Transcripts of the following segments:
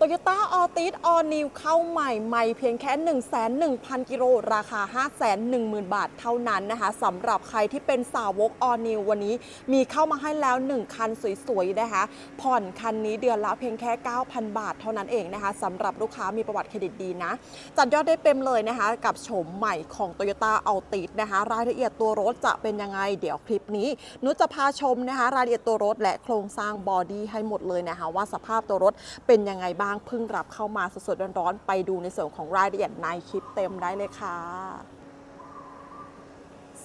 Toyota Altis All New เข้าใหม่ใหม่เพียงแค่ 1 1 0 0 0 กิโลราคา 5 1 0 0 0 0 บาทเท่านั้นนะคะสำหรับใครที่เป็นสาวก All New วันนี้มีเข้ามาให้แล้ว 1 คันสวยๆ นะคะ ผ่อนคันนี้เดือนละเพียงแค่ 9,000 บาทเท่านั้นเองนะคะสำหรับลูกค้ามีประวัติเครดิตดีนะ จัดยอดได้เต็มเลยนะคะ กับโฉมใหม่ของ Toyota Altis นะคะรายละเอียดตัวรถจะเป็นยังไง เดี๋ยวคลิปนี้นุชจะพาชมนะคะรายละเอียดตัวรถและโครงสร้างบอดี้ให้หมดเลยนะคะว่าสภาพตัวรถเป็นยังไงบ้างเพิ่งรับเข้ามาสดๆร้อนๆไปดูในส่วนของรายละเอียดในคลิปเต็มได้เลยค่ะ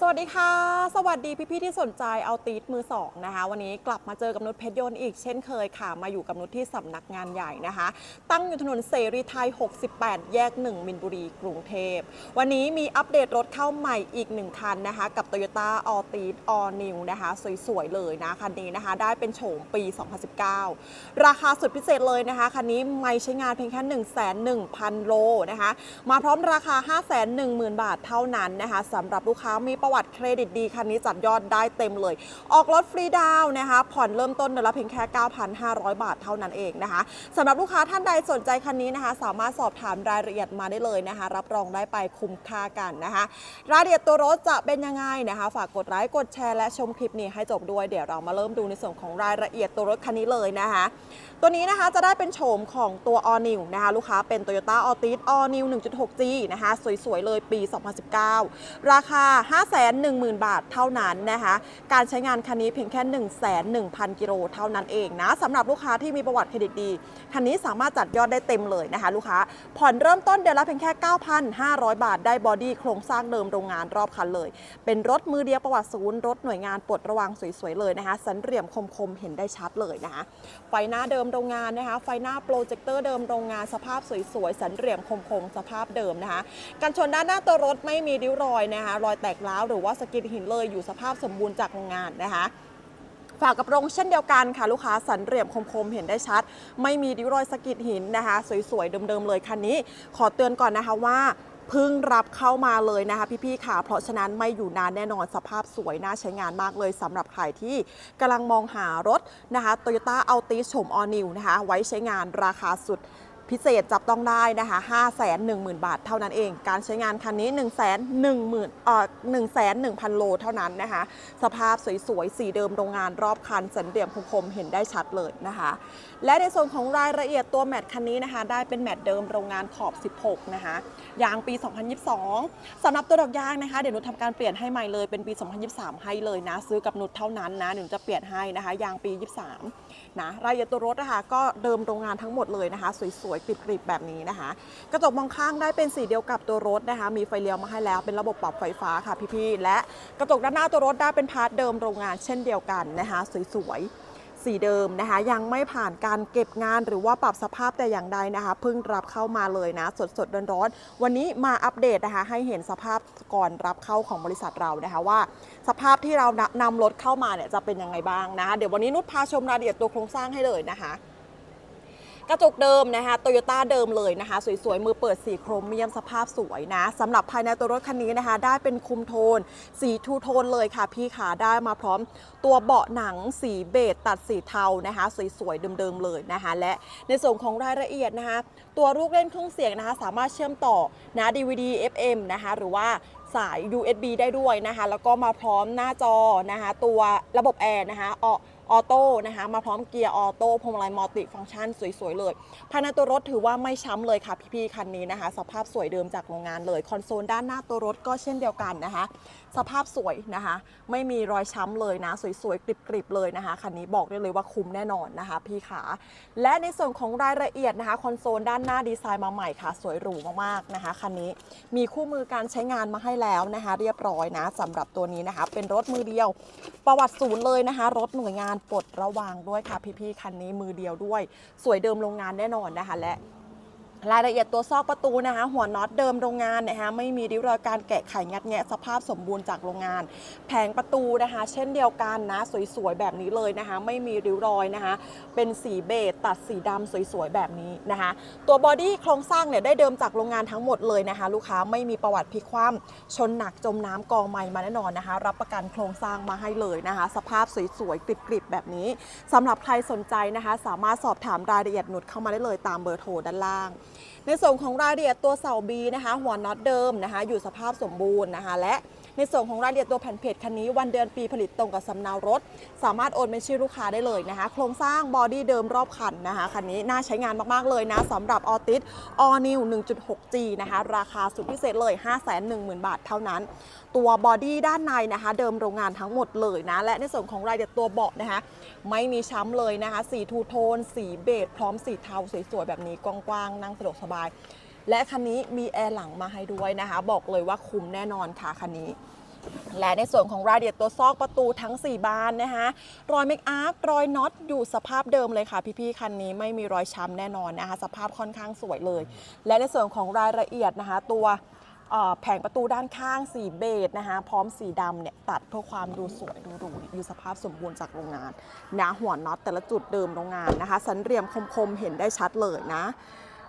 สวัสดีค่ะ สวัสดีพี่ๆที่สนใจเอาตีดมือสองนะคะ วันนี้กลับมาเจอกับนุชเพชรยนต์อีกเช่นเคยค่ะ มาอยู่กับนุชที่สำนักงานใหญ่นะคะ ตั้งอยู่ถนนเสรีไทย 68 แยก 1 มินบุรี กรุงเทพ วันนี้มีอัปเดตรถเข้าใหม่อีก 1 คันนะคะ กับ Toyota Altis All New นะคะ สวยๆ เลยนะคันนี้นะคะ ได้เป็นโฉมปี 2019 ราคาสุดพิเศษเลยนะคะ คันนี้ไม่ใช้งานเพียงแค่ 1 1 0 0 0 โลนะคะ มาพร้อมราคา 510,000 บาทเท่านั้นนะคะสำหรับลูกค้ามีประวัติเครดิตดีคันนี้จัดยอดได้เต็มเลย ออกรถฟรีดาวน์นะคะ ผ่อนเริ่มต้นเดือนละเพียงแค่ 9,500 บาทเท่านั้นเองนะคะสำหรับลูกค้าท่านใดสนใจคันนี้นะคะ สามารถสอบถามรายละเอียดมาได้เลยนะคะ รับรองได้ไปคุ้มค่ากันนะคะ รายละเอียดตัวรถจะเป็นยังไงนะคะ ฝากกดไลค์กดแชร์และชมคลิปนี้ให้จบด้วยเดี๋ยวเรามาเริ่มดูในส่วนของรายละเอียดตัวรถคันนี้เลยนะคะ ตัวนี้นะคะจะได้เป็นโฉมของตัว All New นะคะลูกค้าเป็น Toyota Altis All New 1.6G นะคะสวยๆเลยปี 2019 ราคา510,000 บาทเท่านั้นนะคะ การใช้งานคันนี้เพียงแค่1,100,000 กิโลเท่านั้นเองนะสำหรับลูกค้าที่มีประวัติเครดิตดี คันนี้สามารถจัดยอดได้เต็มเลยนะคะ ลูกค้า ผ่อนเริ่มต้นเดือนละเพียงแค่ 9,500 บาท ได้บอดี้โครงสร้างเดิมโรงงานรอบคันเลย เป็นรถมือเดียวประวัติศูนย์ รถหน่วยงานปลดระวังสวยๆเลยนะคะ สันเหลี่ยมคมๆเห็นได้ชัดเลยนะคะ ไฟหน้าเดิมโรงงานนะคะ ไฟหน้าโปรเจคเตอร์เดิมโรงงานสภาพสวยๆสันเหลี่ยมคมๆสภาพเดิมนะคะ กันชนด้านหน้าตัวรถไม่มีริ้วรอยนะคะ รอยแตกร้าวหรือว่าสกิดหินเลยอยู่สภาพสมบูรณ์จากโรงงานนะคะฝากกับโรงเช่นเดียวกันค่ะ ลูกค้าสันเหลี่ยมคมๆ เห็นได้ชัด ไม่มีริ้วรอยสะกิดหินนะคะ สวยๆ เดิมๆ เลยคันนี้ ขอเตือนก่อนนะคะว่าเพิ่งรับเข้ามาเลยนะคะ พี่ๆค่ะ เพราะฉะนั้นไม่อยู่นานแน่นอนสภาพสวยน่าใช้งานมากเลยสำหรับใครที่กำลังมองหารถนะคะ Toyota Altis โฉม All New นะคะ ไว้ใช้งานราคาสุด พิเศษจับต้องได้นะคะ 510,000 บาทเท่านั้นเอง การใช้งานคันนี้ 1 1 0 0 0เอ่อ1 1 0 0 0 โลเท่านั้นนะคะ สภาพสวยๆ สีเดิมโรงงานรอบคันสันเหลี่ยมคมๆ เห็นได้ชัดเลยนะคะ และในส่วนของรายละเอียดตัวแมตช์คันนี้นะคะ ได้เป็นแมตช์เดิมโรงงานขอบ 16 นะคะ ยางปี 2022สำหรับตัวดอกยางนะคะ เดี๋ยวนุชทำการเปลี่ยนให้ใหม่เลย เป็นปี 2023 ให้เลยนะ ซื้อกับนุชเท่านั้นนะหนูจะเปลี่ยนให้นะคะ ยางปี 23 นะ รายละเอียดตัวรถนะคะก็เดิมโรงงานทั้งหมดเลยนะคะ สวยๆกริบๆแบบนี้นะคะ กระจกมองข้างได้เป็นสีเดียวกับตัวรถนะคะ มีไฟเลี้ยวมาให้แล้วเป็นระบบปรับไฟฟ้าค่ะพี่ๆและกระจกด้านหน้าตัวรถได้เป็นพาร์ทเดิมโรงงานเช่นเดียวกันนะคะ สวยๆสีเดิมนะคะยังไม่ผ่านการเก็บงานหรือว่าปรับสภาพแต่อย่างใดนะคะเพิ่งรับเข้ามาเลยนะ สดสดๆร้อนๆวันนี้มาอัปเดตนะคะให้เห็นสภาพก่อนรับเข้าของบริษัทเรานะคะว่า สภาพที่เรานำรถเข้ามาเนี่ยจะเป็นยังไงบ้างนะคะเดี๋ยววันนี้นุชพาชมรายละเอียดตัวโครงสร้างให้เลยนะคะ กระจกเดิมนะคะโตโยต้าเดิมเลยนะคะ สวยๆ มือเปิดสีโครเมียมสภาพสวยนะสำหรับภายในตัวรถคันนี้นะคะ ได้เป็นคุมโทน สีทูโทนเลยค่ะ พี่ขาได้มาพร้อมตัวเบาะหนังสีเบจตัดสีเทานะคะ สวยๆ เดิมๆ เลยนะคะ และในส่วนของรายละเอียดนะคะ ตัวลูกเล่นเครื่องเสียงนะคะ สามารถเชื่อมต่อนะ DVD FM นะคะ หรือว่าสาย USB ได้ด้วยนะคะ แล้วก็มาพร้อมหน้าจอนะคะ ตัวระบบแอร์นะคะออ ออโต้นะคะมาพร้อมเกียร์ออโต้พวงมาลัยมัลติฟังก์ชันสวยๆเลยภายในตัวรถถือว่าไม่ช้ำเลยค่ะพี่ๆคันนี้นะคะ สภาพสวยเดิมจากโรงงานเลย คอนโซลด้านหน้าตัวรถก็เช่นเดียวกันนะคะ สภาพสวยนะคะ ไม่มีรอยช้ำเลยนะ สวยๆกริบๆเลยนะคะคันนี้บอกได้เลยว่าคุ้มแน่นอนนะคะ พี่ขาและในส่วนของรายละเอียดนะคะคอนโซลด้านหน้าดีไซน์มาใหม่ค่ะ สวยหรูมากๆนะคะคันนี้มีคู่มือการใช้งานมาให้แล้วนะคะ เรียบร้อยนะสำหรับตัวนี้นะคะ เป็นรถมือเดียวประวัติศูนย์เลยนะคะ รถหน่วยงานปลดระวางด้วยค่ะพี่ๆคันนี้มือเดียวด้วย สวยเดิมโรงงานแน่นอนนะคะ และ รายละเอียดตัวซอกประตูนะคะ หัวน็อตเดิมโรงงานนะคะไม่มีริ้วรอยการแกะไขงัดแงะสภาพสมบูรณ์จากโรงงาน แผงประตูนะคะ เช่นเดียวกันนะสวยๆแบบนี้เลยนะคะ ไม่มีริ้วรอยนะคะ เป็นสีเบจตัดสีดำสวยๆแบบนี้นะคะ ตัวบอดี้โครงสร้างเนี่ยได้เดิมจากโรงงานทั้งหมดเลยนะคะ ลูกค้าไม่มีประวัติพลิกคว่ำชนหนักจมน้ำกองไม้มาแน่นอนนะคะ รับประกันโครงสร้างมาให้เลยนะคะ สภาพสวยๆกริบๆแบบนี้สำหรับใครสนใจนะคะ สามารถสอบถามรายละเอียดหนุดเข้ามาได้เลยตามเบอร์โทรด้านล่างในส่วนของรายละเอียดตัวเสาบีนะคะ หัวน็อตเดิมนะคะ อยู่สภาพสมบูรณ์นะคะ และ ในส่วนของรายละเอียดตัวแผ่นเพจคันนี้วันเดือนปีผลิตตรงกับสำเนารถ สามารถโอนเป็นชื่อลูกค้าได้เลยนะคะ โครงสร้างบอดี้เดิมรอบคันนะคะคันนี้น่าใช้งานมากๆเลยนะสำหรับออติสออนิว 1.6G นะคะราคาสุดพิเศษเลย 510,000 บาทเท่านั้น ตัวบอดี้ด้านในนะคะ เดิมโรงงานทั้งหมดเลยนะ และในส่วนของรายละเอียดตัวเบาะนะคะ ไม่มีช้ำเลยนะคะสีทูโทน สีเบจพร้อมสีเทาสวยๆแบบนี้กว้างๆนั่งสะดวกสบาย และคันนี้มีแอร์หลังมาให้ด้วยนะคะ บอกเลยว่าคุ้มแน่นอนค่ะคันนี้ และในส่วนของรายละเอียดตัวซอกประตูทั้ง 4 บานนะคะรอยเมคอัพรอยน็อตอยู่สภาพเดิมเลยค่ะ พี่ๆคันนี้ไม่มีรอยช้ำแน่นอนนะคะ สภาพค่อนข้างสวยเลย และในส่วนของรายละเอียดนะคะ ตัวแผงประตูด้านข้างสีเบจนะคะพร้อมสีดำเนี่ยตัดเพื่อความดูสวยดูหรูอยู่สภาพสมบูรณ์จากโรงงานนะหัวน็อตแต่ละจุดเดิมโรงงานนะคะ สันเหลี่ยมคมๆเห็นได้ชัดเลยนะ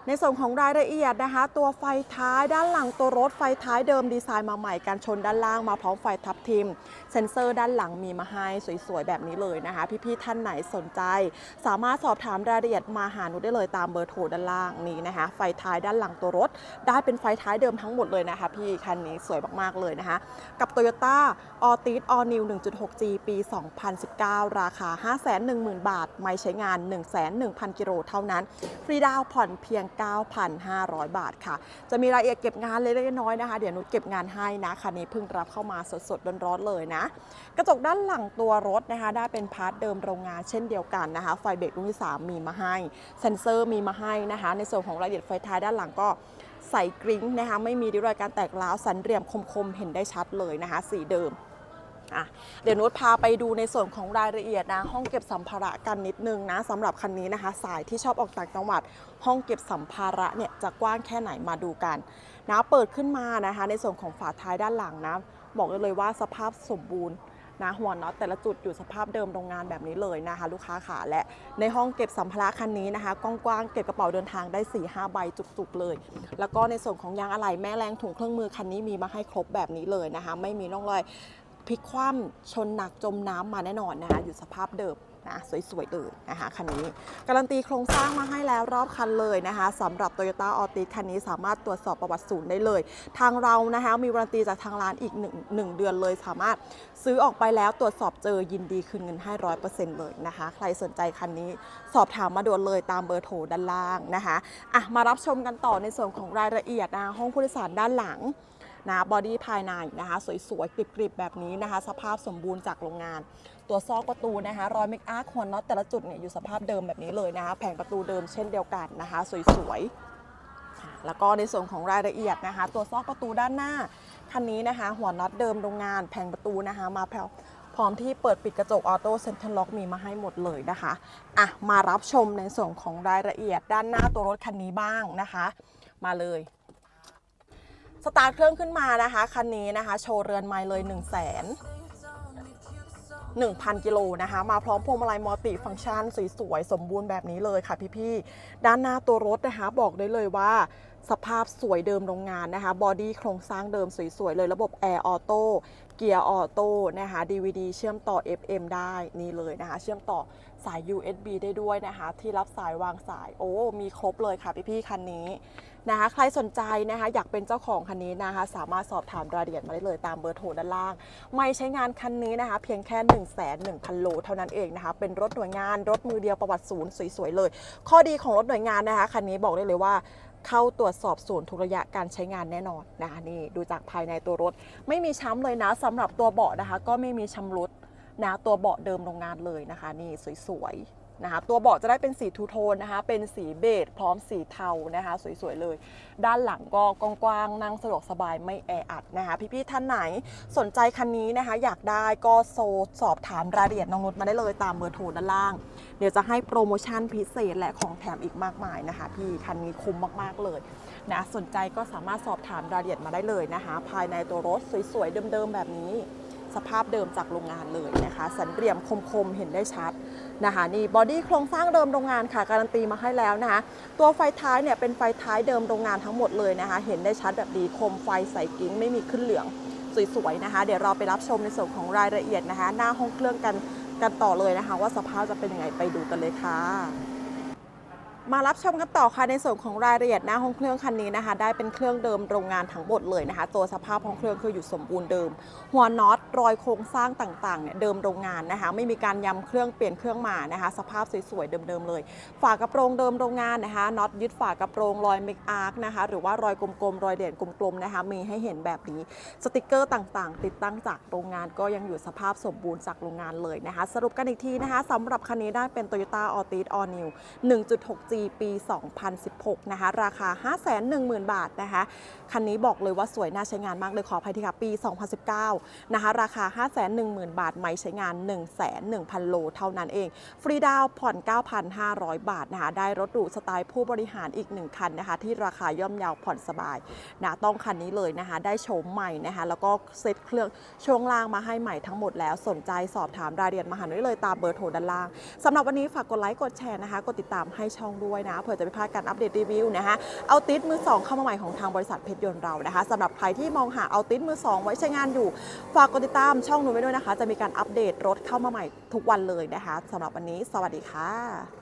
ในส่วนของรายละเอียดนะคะ ตัวไฟท้ายด้านหลังตัวรถไฟท้ายเดิมดีไซน์มาใหม่การชนด้านล่างมาพร้อมไฟทับทิม เซ็นเซอร์ด้านหลังมีมาให้สวยๆ แบบนี้เลยนะคะ พี่ๆท่านไหนสนใจ สามารถสอบถามรายละเอียดมาหาหนูได้เลยตามเบอร์โทรด้านล่างนี้นะคะ ไฟท้ายด้านหลังตัวรถ ได้เป็นไฟท้ายเดิมทั้งหมดเลยนะคะ พี่คันนี้สวยมากๆเลยนะคะ กับ Toyota a l t i s All New 1.6G ปี 2019 ราคา 510,000 บาท ไม่ใช้งาน101,000กิโลเท่านั้นฟรีดาวผ่อนเพียง9,500 บาทค่ะ จะมีรายละเอียดเก็บงานเล็กๆน้อยๆนะคะ เดี๋ยวนุชเก็บงานให้นะคันนี้เพิ่งรับเข้ามาสดๆร้อนๆเลยนะ กระจกด้านหลังตัวรถนะคะ ได้เป็นพาร์ทเดิมโรงงานเช่นเดียวกันนะคะ ไฟเบรกรุ่นที่ 3 มีมาให้เซ็นเซอร์มีมาให้นะคะ ในส่วนของรายละเอียดไฟท้ายด้านหลังก็ใส่กริ้งนะคะ ไม่มีริ้วรอยการแตกร้าวสันเหลี่ยมคมๆ เห็นได้ชัดเลยนะคะ สีเดิม อะเดี๋ยวนุชพาไปดูในส่วนของรายละเอียดนะ ห้องเก็บสัมภาระกันนิดนึงนะสำหรับคันนี้นะคะ สายที่ชอบออกต่างจังหวัด ห้องเก็บสัมภาระเนี่ยจะกว้างแค่ไหนมาดูกันนะเปิดขึ้นมานะคะ ในส่วนของฝาท้ายด้านหลังนะบอกได้เลยว่าสภาพสมบูรณ์นะหัวน็อตแต่ละจุดอยู่สภาพเดิมโรงงานแบบนี้เลยนะคะ ลูกค้าขาและในห้องเก็บสัมภาระคันนี้นะคะกว้างๆเก็บกระเป๋าเดินทางได้4ี่ห้าใบจุกๆเลย แล้วก็ในส่วนของยางอะไหล่แม่แรงถุงเครื่องมือคันนี้มีมาให้ครบแบบนี้เลยนะคะ ไม่มีร่องรอย พลิกคว่ำชนหนักจมน้ำมาแน่นอนนะคะอยู่สภาพเดิมนะสวยๆเลยนะคะคันนี้ การันตีโครงสร้างมาให้แล้วรอบคันเลยนะคะสำหรับ Toyota a l t i s คันนี้สามารถตรวจสอบประวัติศูนย์ได้เลย ทางเรานะคะมีวารันตีจากทางร้านอีก1 1เดือนเลย สามารถซื้อออกไปแล้วตรวจสอบเจอยินดีคืนเงินให้ร้อยเปอร์เซ็นต์เลยนะคะใครสนใจคันนี้สอบถามมาด่วนเลยตามเบอร์โทรด้านล่างนะคะอะมารับชมกันต่อในส่วนของรายละเอียดนะห้องผู้โดยสารด้านหลัง นะบอดี้ภายในนะคะ สวยๆกริบๆ แบบนี้นะคะ สภาพสมบูรณ์จากโรงงาน ตัวซอกประตูนะคะรอยเมคอาร์หัวน็อตแต่ละจุดเนี่ยอยู่สภาพเดิมแบบนี้เลยนะคะ แผงประตูเดิมเช่นเดียวกันนะคะ สวยๆแล้วก็ในส่วนของรายละเอียดนะคะ ตัวซอกประตูด้านหน้าคันนี้นะคะ หัวน็อตเดิมโรงงาน แผงประตูนะคะมาแพรวพร้อมที่เปิดปิดกระจกออโต้เซ็นทรัลล็อกมีมาให้หมดเลยนะคะ อะ มารับชมในส่วนของรายละเอียดด้านหน้าตัวรถคันนี้บ้างนะคะ มาเลย สตาร์ทเครื่องขึ้นมานะคะคันนี้นะคะ โชว์เรือนไมล์เลย 1 0 0 0 0แสน1,000 กิโลนะคะ มาพร้อมพวงมาลัยมัลติฟังก์ชันสวยๆ สมบูรณ์แบบนี้เลยค่ะพี่ๆ ด้านหน้าตัวรถนะคะ บอกได้เลยว่าสภาพสวยเดิมโรงงานนะคะ บอดี้โครงสร้างเดิมสวยๆ เลยระบบแอร์ออโต้เกียร์ออโต้นะคะ DVD เชื่อมต่อ FM ได้นี่เลยนะคะ เชื่อมต่อสาย USB ได้ด้วยนะคะ ที่รับสายวางสาย โอ้ มีครบเลยค่ะพี่ๆ คันนี้ นะคะใครสนใจนะคะอยากเป็นเจ้าของคันนี้นะคะ สามารถสอบถามรายละเอียดมาได้เลยตามเบอร์โทรด้านล่าง ไม่ใช้งานคันนี้นะคะ เพียงแค่ 1 1 0 0 0 0โลเท่านั้นเองนะคะ เป็นรถหน่วยงานรถมือเดียวประวัติศูนย์สวยๆเลย ข้อดีของรถหน่วยงานนะคะคันนี้บอกได้เลยว่าเข้าตรวจสอบศูนย์ทุกระยะการใช้งานแน่นอนนะคะนี่ดูจากภายในตัวรถ ไม่มีช้ำเลยนะสำหรับตัวเบาะนะคะ ก็ไม่มีชำรุดนะตัวเบาะเดิมโรงงานเลยนะคะ นี่สวยๆ นะคะตัวเบาะจะได้เป็นสีทูโทนนะคะเป็นสีเบจพร้อมสีเทานะคะสวยๆเลย ด้านหลังก็กว้างๆนั่งสะดวกสบายไม่แออัดนะคะพี่ๆท่านไหนสนใจคันนี้นะคะอยากได้ก็โซสอบถามรายละเอียดน้องนุชมาได้เลยตามเบอร์โทรด้านล่าง เดี๋ยวจะให้โปรโมชั่นพิเศษและของแถมอีกมากมายนะคะพี่คันนี้คุ้มมากๆเลยนะสนใจก็สามารถสอบถามรายละเอียดมาได้เลยนะคะ ภายในตัวรถสวยๆเดิมๆแบบนี้ สภาพเดิมจากโรงงานเลยนะคะสันเหลี่ยมคมๆเห็นได้ชัดนะคะนี่บอดี้โครงสร้างเดิมโรงงานค่ะ การันตีมาให้แล้วนะคะตัวไฟท้ายเนี่ยเป็นไฟท้ายเดิมโรงงานทั้งหมดเลยนะคะ เห็นได้ชัดแบบดีคมไฟใสกิ้งไม่มีขึ้นเหลืองสวยๆนะคะ เดี๋ยวเราไปรับชมในส่วนของรายละเอียดนะคะ หน้าห้องเครื่องกันกันต่อเลยนะคะ ว่าสภาพจะเป็นยังไงไปดูกันเลยค่ะมารับชมกันต่อค่ะในส่วนของรายละเอียดหน้าห้องเครื่องคันนี้นะคะ ได้เป็นเครื่องเดิมโรงงานทั้งหมดเลยนะคะ ตัวสภาพห้องเครื่องคืออยู่สมบูรณ์เดิม หัวน็อต รอยโครงสร้างต่างๆเนี่ยเดิมโรงงานนะคะไม่มีการย้ำเครื่องเปลี่ยนเครื่องมานะคะสภาพสวยๆเดิมๆเลย ฝากระโปรงเดิมโรงงานนะคะน็อตยึดฝากระโปรงรอยเมกอาร์คนะคะหรือว่ารอยกลมๆรอยเด่นกลมๆนะคะมีให้เห็นแบบนี้สติกเกอร์ต่างๆ ติดตั้งจากโรงงานก็ยังอยู่สภาพสมบูรณ์จากโรงงานเลยนะคะ สรุปกันอีกทีนะคะสำหรับคันนี้ได้เป็น Toyota Altis All New 1.6G ปี 2016 นะคะ ราคา 510,000 บาทนะคะ คันนี้บอกเลยว่าสวยน่าใช้งานมากเลยขออภัยทีค่ะ ปี 2019 นะคะราคา 510,000 บาท ไม่ใช้งาน1,100,000 โลเท่านั้นเอง ฟรีดาวผ่อน 9,500 บาทนะคะ ได้รถหรูสไตล์ผู้บริหารอีก 1 คันนะคะ ที่ราคาย่อมเยาวผ่อนสบายนะต้องคันนี้เลยนะคะ ได้โฉมใหม่นะคะ แล้วก็เซ็ตเครื่องช่วงล่างมาให้ใหม่ทั้งหมดแล้ว สนใจสอบถามรายละเอียดมาหาได้เลยตามเบอร์โทรด้านล่างสำหรับวันนี้ฝากกดไลค์ กดแชร์นะคะ กดติดตามให้ช่องด้วยนะ เผื่อจะไม่พลาดการอัปเดตรีวิวนะคะ เอาติสมือสองเข้ามาใหม่ของทางบริษัทเพชรยนต์เรานะคะสำหรับใครที่มองหาเอาติสมือสองไว้ใช้งานอยู่ ฝากกดติดตามช่องหนูไว้ด้วยนะคะ จะมีการอัปเดตรถเข้ามาใหม่ทุกวันเลยนะคะสำหรับวันนี้ สวัสดีค่ะ